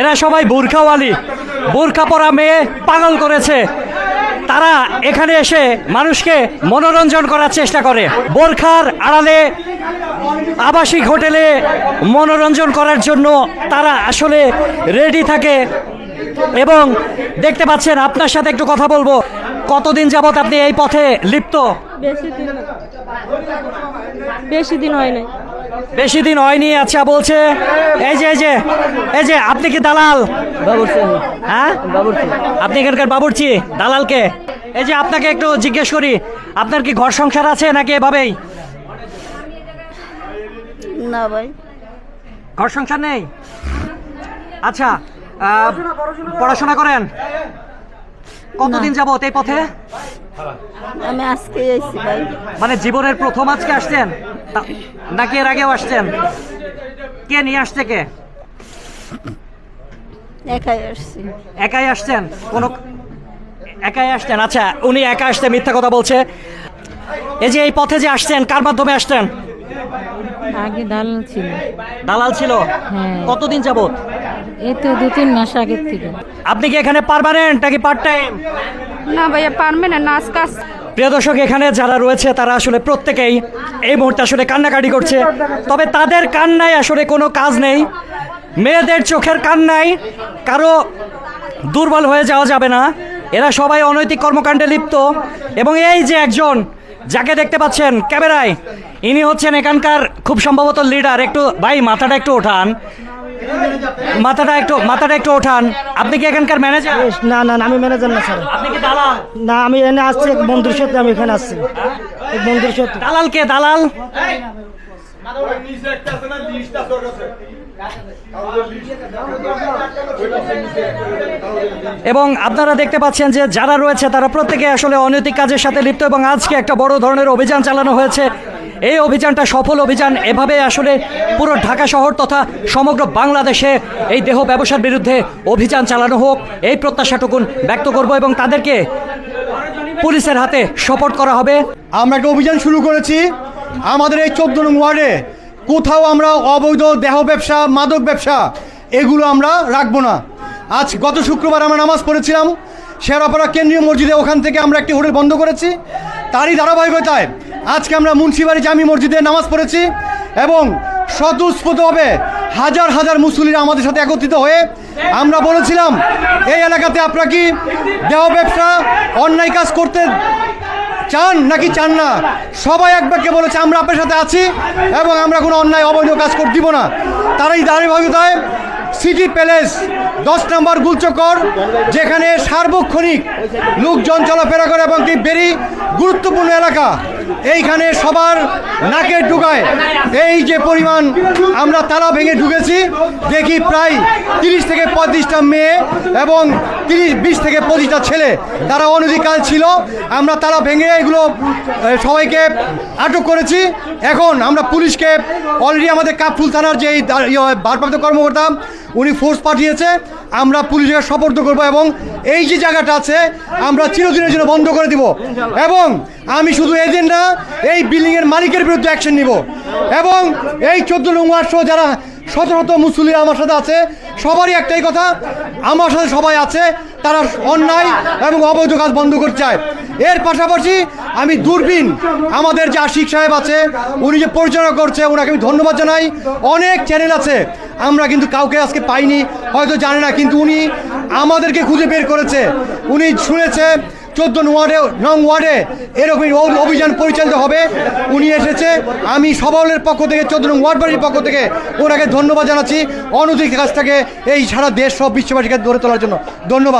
এরা সবাই বোরখাওয়ালি। বোরখা পরা মেয়ে পাগল করেছে। তারা এখানে এসে মানুষকে মনোরঞ্জন করার চেষ্টা করে। বোরখার আড়ালে আবাসিক হোটেলে মনোরঞ্জন করার জন্য তারা আসলে রেডি থাকে। এবং দেখতে পাচ্ছেন, আপনার সাথে একটু কথা বলব। কতদিন যাবত আপনি এই পথে লিপ্ত? বেশি দিন। বেশি দিন হয় নাই। বেশি দিন হয়নি আচ্ছা বলছে এই যে এই যে এই যে আপনি কি দালাল? বাবুর্চি। হ্যাঁ? বাবুর্চি। আপনি এখানকার বাবুর্চি দালালকে? এই যে আপনাকে একটু জিজ্ঞেস করি আপনার কি ঘর সংসার আছে নাকি এভাবেই? না ভাই। ঘর সংসার নেই? আচ্ছা আহ, পড়াশোনা করেন? কতদিন যাব এই পথে? আমি আজকে এসেছি ভাই। মানে জীবনের প্রথম আজকে আসছেন? নাকি এর আগেও আসছেন? কে নিয়ে আসছে কে? একাই আসছি। একাই আসছেন? কোন একাই আসছেন? আচ্ছা উনি একা আসতে মিথ্যা কথা বলছে। এই যে এই পথে যে আসছেন কার মাধ্যমে আসছেন? আগে দালাল ছিল। দালাল ছিল? হ্যাঁ। কতদিন যাবত এই তো দু তিন মাস আগের থেকে। আপনি কি এখানে পারমানেন্ট নাকি পার্ট টাইম না ভাইয়া, পারবে না, নাচ কাজ। প্রিয় দর্শক, এখানে যারা রয়েছে, তারা আসলে প্রত্যেকেই এই মুহূর্তে আসলে কান্নাকাটি করছে। তবে তাদের কান্নায় আসলে কোনো কাজ নেই। মেয়েদের চোখের কান্নায় কারও দুর্বল হয়ে যাওয়া যাবে না। এরা সবাই অনৈতিক কর্মকাণ্ডে লিপ্ত। এবং এই যে একজন, যাকে দেখতে পাচ্ছেন ক্যামেরায়, ইনি হচ্ছেন এখানকার খুব সম্ভবত লিডার একটু, ভাই, মাথাটা একটু ওঠান। মাথাটা একটু মাথাটা একটু ওঠান। আপনি কি এখানকার ম্যানেজার না না আমি ম্যানেজার না স্যার। আপনি কি দালাল? না আমি এখানে আসছি এক বন্ধুর সাথে আমি এখানে আসছি। এক বন্ধুর সাথে। দালাল কে দালাল? এবং আপনারা দেখতে পাচ্ছেন যে যারা রয়েছে তারা প্রত্যেকে আসলে অনৈতিক কাজের সাথে লিপ্ত এবং আজকে একটা বড় ধরনের অভিযান চালানো হয়েছে। এই অভিযানটা সফল অভিযান। এভাবে আসলে পুরো ঢাকা শহর তথা সমগ্র বাংলাদেশে এই দেহ ব্যবসার বিরুদ্ধে অভিযান চালানো হোক। এই প্রত্যাশাটুকুন ব্যক্ত করব এবং তাদেরকে পুলিশের হাতে সপোর্ট করা হবে। আমরা একটা অভিযান শুরু করেছি। আমাদের এই চোদ্দ নং ওয়ার্ডে কোথাও আমরা অবৈধ দেহ ব্যবসা, মাদক ব্যবসা এগুলো আমরা রাখব না। আজ গত শুক্রবার আমরা নামাজ পড়েছিলাম। শেরাপাড়া কেন্দ্রীয় মসজিদে ওখান থেকে আমরা একটি হোটেল বন্ধ করেছি। তারই ধারাবাহিকতায় আজকে আমরা মুন্সিবাড়ি জামি মসজিদে নামাজ পড়েছি এবং স্বতঃস্ফূর্তভাবে হাজার হাজার মুসলিরা আমাদের সাথে একত্রিত হয়ে আমরা বলেছিলাম, এই এলাকাতে আপনারা কি দেহ ব্যবসা, অন্যায় কাজ করতে চান নাকি চান না? সবাই এক বাক্যে বলেছে, আমরা আপনার সাথে আছি এবং আমরা কোনো অন্যায়, অবৈধ কাজ করতে দিব না। তারাই ধারাবাহিকতায় সিটি প্যালেস দশ নম্বর গুলচকর যেখানে সার্বক্ষণিক লোকজন চলাফেরা করে এবং একটি বেরি গুরুত্বপূর্ণ এলাকা। এইখানে সবার নাকের ঢুকায় এই যে পরিমাণ আমরা তারা ভেঙে ঢুকেছি, দেখি প্রায় তিরিশ থেকে পঁয়ত্রিশটা মেয়ে এবং তিরিশ বিশ থেকে পঁচিশটা ছেলে তারা অনধিকার ছিল। আমরা তারা ভেঙে এগুলো সবাইকে আটক করেছি। এখন আমরা পুলিশকে অলরেডি আমাদের কাপফুল থানার যে ইয়ে, ভারপ্রাপ্ত কর্মকর্তা উনি ফোর্স পাঠিয়েছে। আমরা পুলিশকে সপর্দ করব এবং এই যে জায়গাটা আছে আমরা চিরদিনের জন্য বন্ধ করে দিব। এবং আমি শুধু এজেন্ট না এই বিল্ডিংয়ের মালিকের বিরুদ্ধে অ্যাকশন নিব। এবং এই চোদ্দ নং ওয়ার্ড যারা শত শত মুসলিম আমার সাথে আছে সবারই একটাই কথা, আমার সাথে সবাই আছে, তারা অন্যায় এবং অবৈধ কাজ বন্ধ করতে চায়। এর পাশাপাশি আমি দূরবীন, আমাদের যে আশিক সাহেব আছে, উনি যে পরিচালনা করছে, ওনাকে আমি ধন্যবাদ জানাই। অনেক চ্যানেল আছে, আমরা কিন্তু কাউকে আজকে পাইনি, হয়তো জানে না, কিন্তু উনি আমাদেরকে খুঁজে বের করেছে। উনি শুনেছে চোদ্দ ওয়ার্ডে, নং ওয়ার্ডে এরকম অভিযান পরিচালিত হবে। উনি এসেছে। আমি সবলের পক্ষ থেকে, চোদ্দ নং ওয়ার্ড বাড়ির পক্ষ থেকে ওনাকে ধন্যবাদ জানাচ্ছি। অনূদির কাছ থেকে এই সারা দেশ সব বিশ্ববাসীকে ধরে তোলার জন্য ধন্যবাদ।